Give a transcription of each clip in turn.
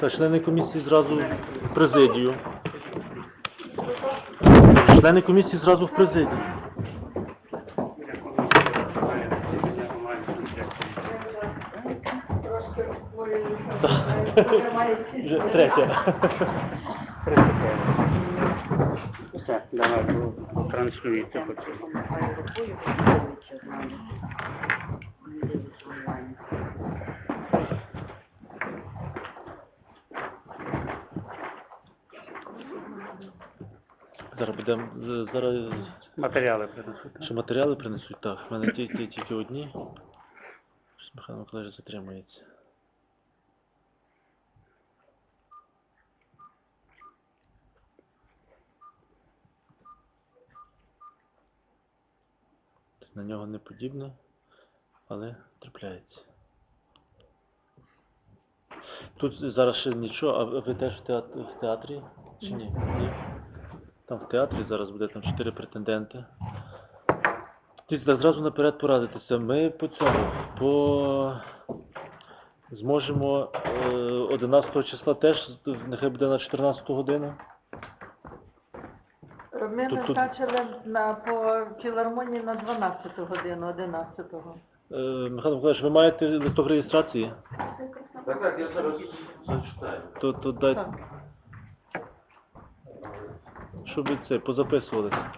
Та члени комісії зразу в президію. Члени комісії зразу в президію. Вже третя. Так, давай, транслюйте Зараз будемо е, зараз Матеріали принесуть. ще матеріали принесуть. Так, в мене ті, ті, тільки одні. Михайло Миколаївич затримується. На нього не подібне, але трапляється. Тут зараз ще нічого, а ви теж в театрі чи ні? Ні. Там в театрі зараз буде там чотири претенденти. Ти зразу наперед порадитися. Ми по цьому, по зможемо е, 11 числа теж, нехай буде на 14 годину. Ми Тут- тут- назначили на, по філармонії на 12 годину, 11-го. Е, Михайло Миколаївич, ви маєте листок реєстрації? Так, так, я зараз зачитаю. То, то дайте, Так. Щоб це позаписувалися.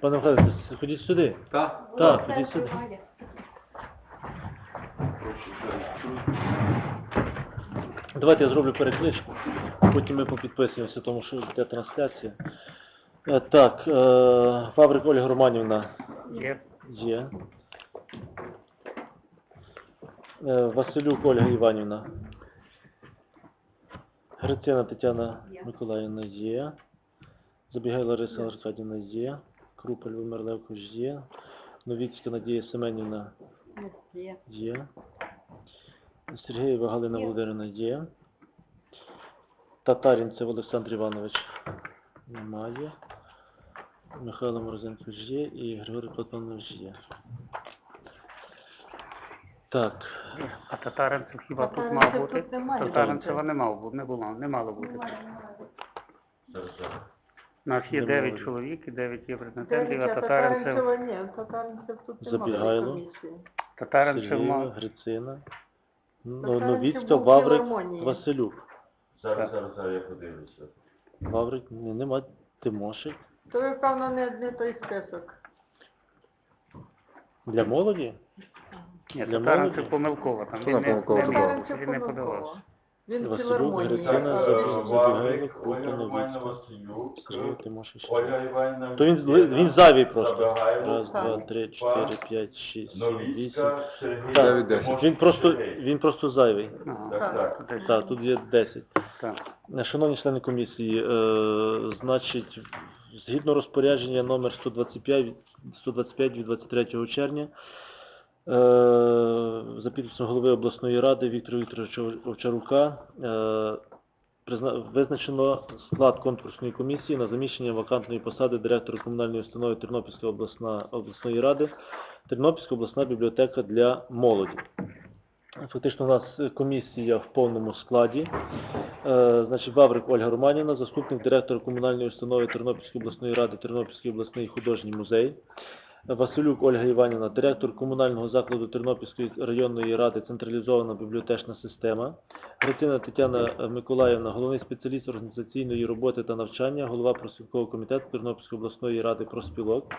Пане Михайло, ходіть сюди. Так? Так, ходіть сюди. Давайте я зроблю перекличку, потім ми попідписуємося, тому що йде трансляція. Е, Так, е, Фабрик Ольга Романівна Є. є. Е, Василюк Ольга Іванівна. Грицина Тетяна Миколаївна є. Забігай Лариса Аркадівна є. Крупель Володимир Левкович є. Новіцька Надія Семенівна Є. Є. Сергієва Галина Володимирівна є. Татарінцев Олександр Іванович немає. Михайло Морозенкович є і Григорій Платонович є. Так, А татаринцев хіба тут мав бути? Татаринцева не мав бути, не було, не мало бути. У нас є Не 9 чоловік і 9 є претендентів, а татаринцев, ні, Татаринцев тут немає Забігайло. комісії. татаринцев Сергієва, мав. Грицина, Ну, Татаринцев Новіцька, був в Ваврик, філармонії. Василюк. Зараз, зараз, зараз я подивлюся. Ваврик, ні, нема, Тимошик. То ви, певно, не, не той список. Для молоді? Ні, Для татаринцев помилково там. Що Він не, помилково не, він не помилково. Він в Василюк, філармонії. Грицина, а- Забігайло, Ваврик, Крупа, Ольга Романівна Новіцька. Василюк, Сергій Тимошик. ще. То він, він зайвий просто. Раз, два, три, чотири, п'ять, шість, сім, вісім. Так, Він просто, він просто зайвий. Ага, Так, так. десь, Так, тут є 10. так. Шановні члени комісії, е, значить, згідно розпорядження номер 125, від- 125 від 23 червня, е, за підписом голови обласної ради Віктора Вікторовича Овчарука, е, визначено склад конкурсної комісії на заміщення вакантної посади директора комунальної установи Тернопільської обласна, обласної ради, Тернопільська обласна бібліотека для молоді. Фактично у нас е, комісія в повному складі. Е, Значить, Баврик Ольга Романівна, заступник директора комунальної установи Тернопільської обласної ради, Тернопільський обласний художній музей. Василюк Ольга Іванівна, директор комунального закладу Тернопільської районної ради Централізована бібліотечна система. Грицина Тетяна Миколаївна, головний спеціаліст організаційної роботи та навчання, голова профспілкового комітету Тернопільської обласної ради профспілок.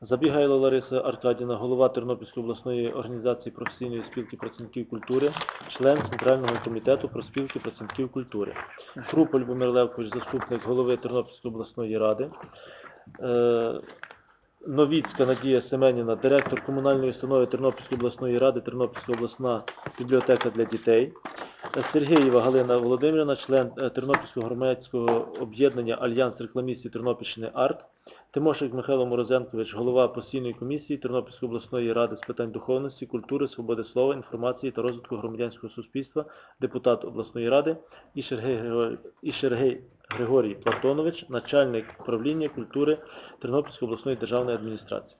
Забігайло Лариса Аркадіна, голова Тернопільської обласної організації професійної спілки працівників культури, член Центрального комітету профспілки працівників культури. Круп Любомир заступник голови Тернопільської обласної ради. Новіцька Надія Семеніна, директор комунальної установи Тернопільської обласної ради, Тернопільська обласна бібліотека для дітей. Сергієва Галина Володимирівна, член е, Тернопільського громадського об'єднання Альянс рекламістів Тернопільщини АРТ. Тимошик Михайло Морозенкович, голова постійної комісії Тернопільської обласної ради з питань духовності, культури, свободи слова, інформації та розвитку громадянського суспільства, депутат обласної ради і Сергій Григорій, Платонович, начальник управління культури Тернопільської обласної державної адміністрації.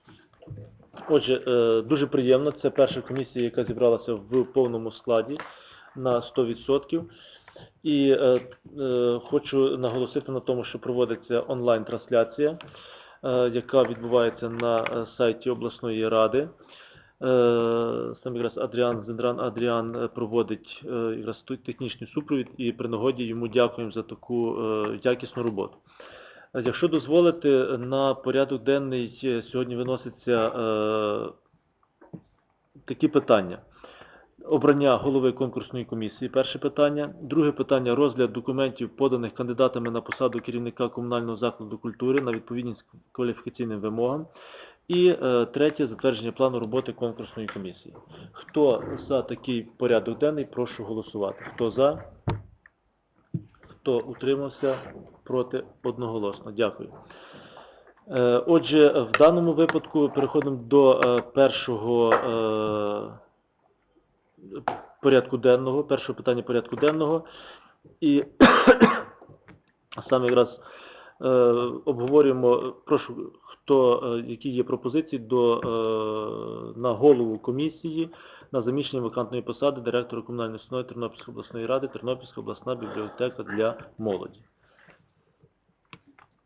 Отже, е, дуже приємно. Це перша комісія, яка зібралася в повному складі на 100%. І е, е, хочу наголосити на тому, що проводиться онлайн-трансляція, яка відбувається на сайті обласної ради. Е, Сам якраз Адріан Зендран Адріан е, проводить е, якраз технічний супровід і при нагоді йому дякуємо за таку е, якісну роботу. Е, Якщо дозволите, на порядок денний е, сьогодні виносяться е, такі питання. Обрання голови конкурсної комісії, перше питання. Друге питання розгляд документів, поданих кандидатами на посаду керівника комунального закладу культури на відповідність кваліфікаційним вимогам. І е, третє затвердження плану роботи конкурсної комісії. Хто за такий порядок денний, прошу голосувати. Хто за? Хто утримався? Проти одноголосно. Дякую. Е, Отже, в даному випадку переходимо до е, першого е, порядку денного, першого питання порядку денного. І саме якраз обговорюємо, прошу, хто, е, які є пропозиції до, е, на голову комісії на заміщення вакантної посади директора комунальної установи Тернопільської обласної ради, Тернопільська обласна бібліотека для молоді.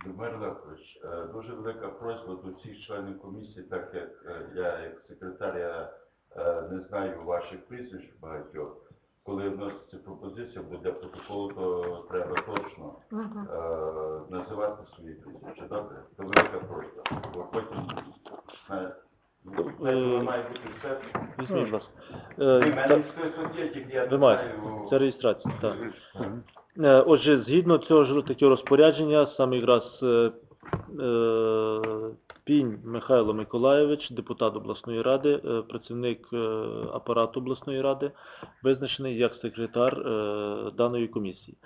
Любомир Левкович, е, дуже велика просьба до всіх членів комісії, так як е, я як секретар я е, не знаю ваших прізвищ багатьох. Коли вноситься пропозиція, буде протоколу, то треба точно е, називати свої прізвища. Добре? Це велика просьба. Бо потім е, ну, Е. Візьміть, будь ласка. Е, в мене та- хтось є, тільки я не маєте. знаю. Це реєстрація, так. Е, Отже, згідно цього ж такого розпорядження, саме якраз е, е, Пінь Михайло Миколайович, депутат обласної ради, е, працівник е, апарату обласної ради, визначений як секретар е, даної комісії.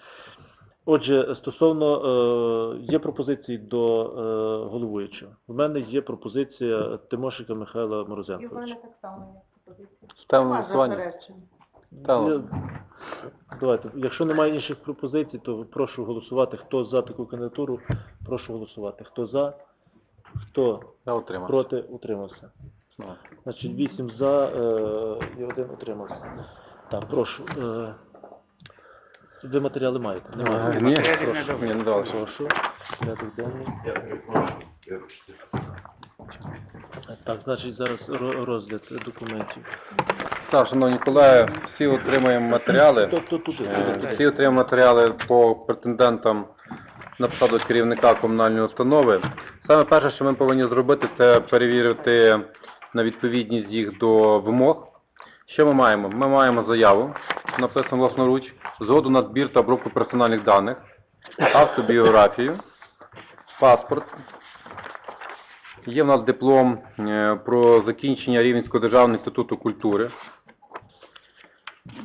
Отже, стосовно є пропозиції до головуючого. У мене є пропозиція Тимошика Михайла І в мене так само є пропозиція. Ставимо Давайте, якщо немає інших пропозицій, то прошу голосувати. Хто за таку кандидатуру, прошу голосувати. Хто за, хто Я утримав. проти, утримався. Значить, 8 за е, і один утримався. Так, прошу. Е, ви матеріали маєте? Немає. Ні, прошу. добре. Ні, не дали. Прошу. Порядок денний. Так, значить, зараз ро- розгляд документів. Так, шановні колеги, всі отримаємо матеріали. Тут, тут, тут, Е, тут. Всі отримаємо матеріали по претендентам на посаду керівника комунальної установи. Саме перше, що ми повинні зробити, це перевірити на відповідність їх до вимог. Що ми маємо? Ми маємо заяву, написану власноруч, згоду на збір та обробку персональних даних, автобіографію, паспорт. Є в нас диплом е, про закінчення Рівненського державного інституту культури.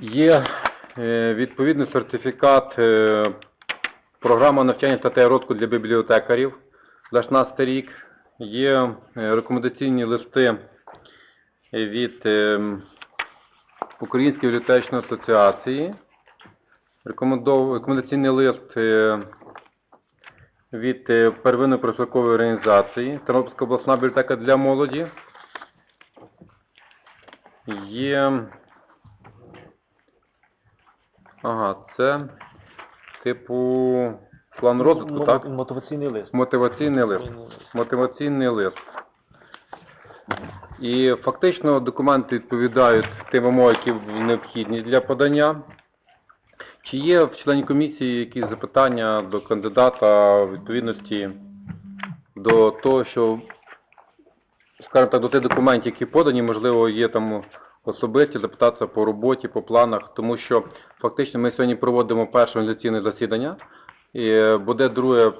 Є е, відповідний сертифікат е, програма навчання статей розвитку для бібліотекарів за 16 рік. Є е, рекомендаційні листи від е, Української бібліотечної асоціації. Рекомендаційний лист е, від е, первинної профспілкової організації Тернопільська обласна бібліотека для молоді. Є Ага, це типу план розвитку, так? Мотиваційний лист. Мотиваційний лист. Мотиваційний лист. І фактично документи відповідають тим вимогам, які необхідні для подання. Чи є в членів комісії якісь запитання до кандидата в відповідності до того, що, скажімо так, до тих документів, які подані, можливо, є там особисті запитатися по роботі, по планах, тому що фактично ми сьогодні проводимо перше організаційне засідання, і буде друге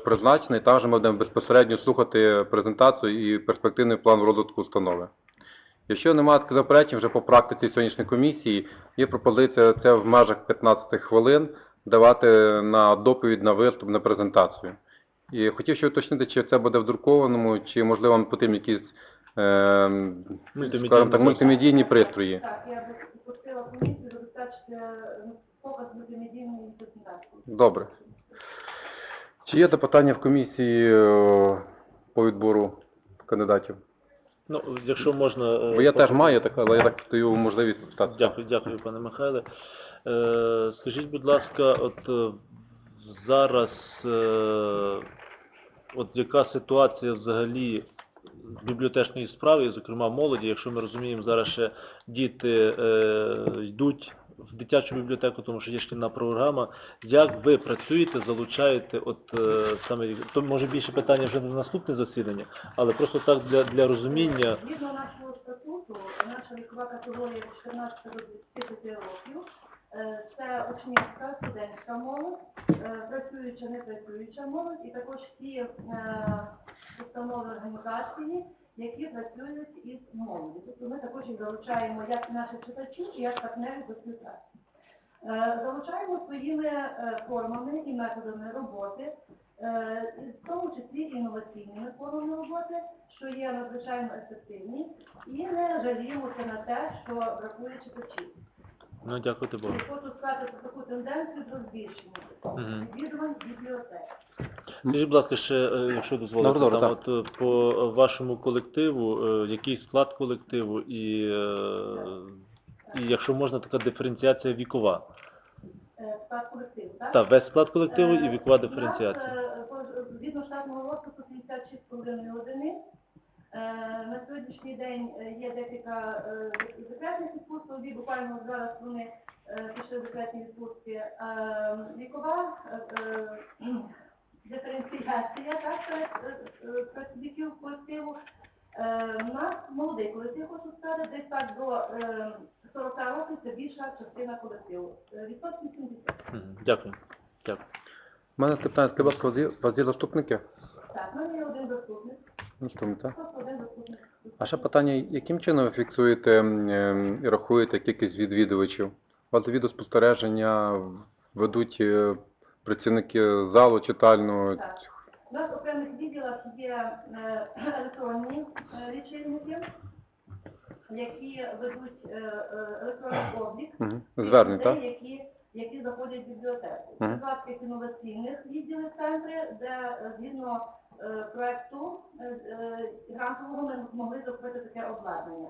там же ми будемо безпосередньо слухати презентацію і перспективний план розвитку установи. Якщо немає таких заперечень, вже по практиці сьогоднішньої комісії є пропозиція це в межах 15 хвилин давати на доповідь, на виступ, на презентацію. І хотів ще уточнити, чи це буде в друкованому, чи можливо вам потрібні якісь е, Мультимедійні так, пристрої. мультимедійні пристрої. Так, я би попросила комісію забезпечити ну, показ мультимедійної презентації. Добре. Чи є запитання в комісії е, по відбору кандидатів? Ну, якщо можна... е, Бо я теж маю, так, але я так даю можливість спитати. Дякую, дякую, пане Михайле. Е, скажіть, будь ласка, от зараз, е, от яка ситуація взагалі бібліотечної справи, зокрема молоді, якщо ми розуміємо, зараз ще діти е, йдуть в дитячу бібліотеку, тому що є шкільна програма. Як ви працюєте, залучаєте, от е, саме, то може більше питання вже на наступне засідання, але просто так для, для розуміння. Згідно нашого статуту, наша вікова категорія 14 до 25 років. Е, Це учнівська, студентська молодь, е, працююча, не працююча молодь і також ті установи організації, які працюють із молоддю. Тобто ми також їх залучаємо як наших читачів, як партнерів до співпраці. Е, Залучаємо своїми е, формами і методами роботи, е, в тому числі інноваційними формами роботи, що є надзвичайно ефективні, і не жаліємося на те, що бракує читачів. Ну, дякувати Богу. Хочу сказати про таку тенденцію до збільшення відвідувань бібліотек. Скажіть, будь ласка, ще, е, якщо дозволите, Добре, добре, там, от, е, по вашому колективу, е, який склад колективу і, е, і якщо можна, така диференціація вікова. Е, Склад колективу, так? Так, весь склад колективу і вікова диференціація. по- Згідно штатного розпису 56,5 одиниць. Е, На сьогоднішній день е, є декілька е, декретних відпусток, буквально зараз вони е, пішли в декретні відпустки. Е, Вікова е, е, диференціація так, е, е, працівників колективу. Е, У нас молодий колектив, хочу сказати, десь так до е, 40 років це більша частина колективу. Е, Відсотків 70. Дякую. Дякую. У мене питання, у вас є- заступники? Так, в мене є один заступник, Заступник, так? просто один заступник. А ще питання, яким чином ви фіксуєте ем, і рахуєте кількість відвідувачів? У вас відеоспостереження ведуть е, працівники залу читального. Так. У нас в окремих відділах є е, електронні е, лічильники, які ведуть е, електронний облік тих людей, так? які, які заходять в бібліотеку. Це 20 інноваційних відділів центри, де згідно проекту е, грантового ми змогли закупити таке обладнання.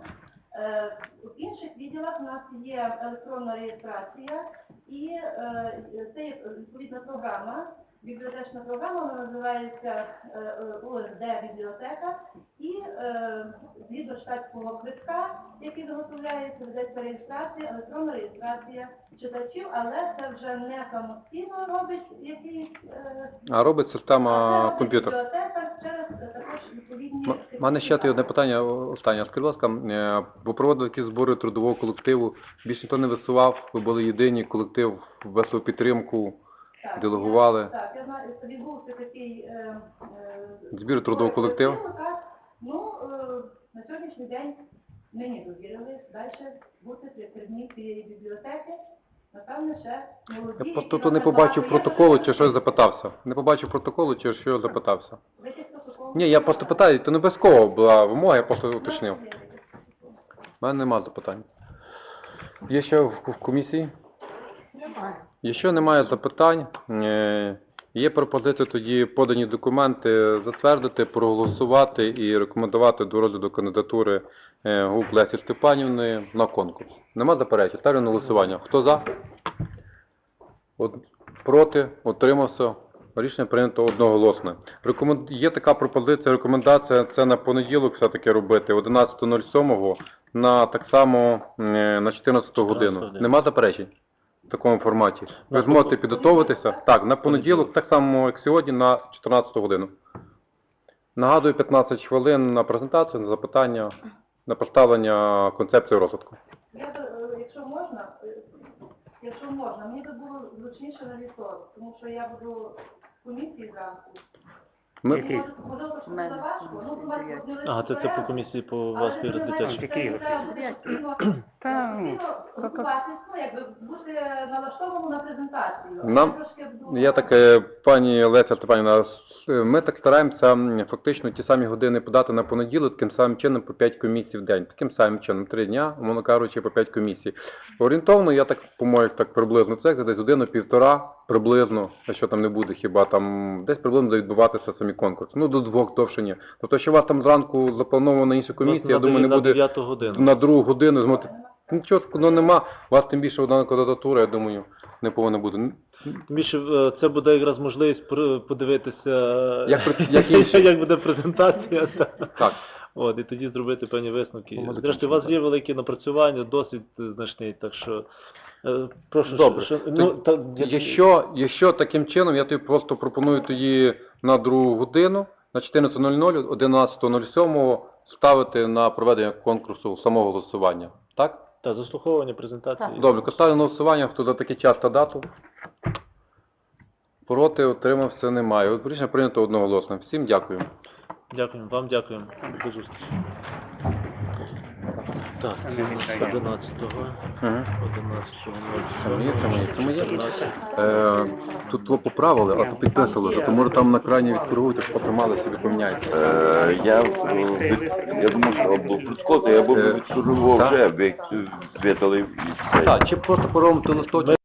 Е, В інших відділах у нас є електронна реєстрація і е, це є відповідна програма, бібліотечна програма, вона називається е, е, ОСД бібліотека і е, згідно штатського квитка, який виготовляється, ведеться реєстрація, електронна реєстрація читачів, але це вже не самостійно робить якийсь е, А робить система комп'ютер. бібліотека через е, також відповідні У мене ще одне питання останнє. Скажіть, будь ласка, е, ви проводили такі збори трудового колективу, більше ніхто не висував, ви були єдині, колектив висловив підтримку, Так, делегували. я- Так, я знаю, це такий е, е, Збір трудового колективу. так. Ну, е, на сьогоднішній день мені довірили далі бути керівник цієї бібліотеки. Напевно, ще молоді. Я які тут не побачив протоколу, чи щось запитався. Не побачив протоколу, чи що запитався. Ви цих протоколів Ні, я просто питаю, це не обов'язково була вимога, я просто уточнив. У мене нема запитань. Є ще в, в комісії? Немає. Якщо немає запитань, е, є пропозиція тоді подані документи затвердити, проголосувати і рекомендувати до розгляду кандидатури е, Гук Лесі Степанівни на конкурс. Нема заперечень? Ставлю на голосування. Хто за? От, проти? Утримався? Рішення прийнято одноголосно. Рекомен- Є така пропозиція, рекомендація це на понеділок все-таки робити, 11.07 на так само е, на 14 годину. годину. Нема заперечень в такому форматі? Ви зможете підготуватися. Так, на понеділок, так само як сьогодні, на 14 годину. Нагадую, 15 хвилин на презентацію, на запитання, на поставлення концепції розвитку. Я би, е, якщо можна, е, якщо можна, мені би було зручніше на вівторок, тому що я буду в комісії зранку. Ми, Який? Ну, Ага, це, це по комісії по вас дитячим. Який? Та, готуватись, ну, якби бути налаштованому на презентацію. Нам- Я трошки буду- Я так, е, пані Леся Степанівна, с- е, ми так стараємося м, фактично ті самі години подати на понеділок, таким самим чином по 5 комісій в день. Таким самим чином, 3 дня, умовно кажучи, по 5 комісій. Орієнтовно, я так, по-моєму, так приблизно, це десь годину-півтора, приблизно, якщо там не буде хіба, там десь приблизно відбуватися самі конкурси. Ну, до двох довше ні. Тобто, що у вас там зранку заплановано іншу комісію, я думаю, не на буде 9 годину. на другу годину змоти. Нічого такого нема, у вас тим більше одна кандидатура, я думаю, не повинна бути. Міше, е, це буде якраз можливість пр- подивитися, Як при- як інші. як буде презентація. та. Так. От, і тоді зробити певні висновки. Зрештою, у вас є великі напрацювання, досвід е, значний, так що е, прошу, Добре. що- ну, та, Якщо, якщо таким чином, я тобі просто пропоную тоді на другу годину, на 14.00, 11.07 ставити на проведення конкурсу самого голосування. Так? та, заслуховування презентації. Добре, ставлю на голосування, хто за такий час та дату. Проти, утримався, немає. Рішення прийнято одноголосно. Всім дякую. Дякуємо, вам дякуємо. До зустрічі. Так, Не віддає. 11-го. Угу. 11-го. Це моє, це моє, це моє. Е, тут то поправили, а то підписували, вже, то може там на крайні відкорують, щоб потримали собі поміняють. Е, Я, е, я думав, що або прискоти, або так. вже, ви це. Так, чи просто поробимо листочок,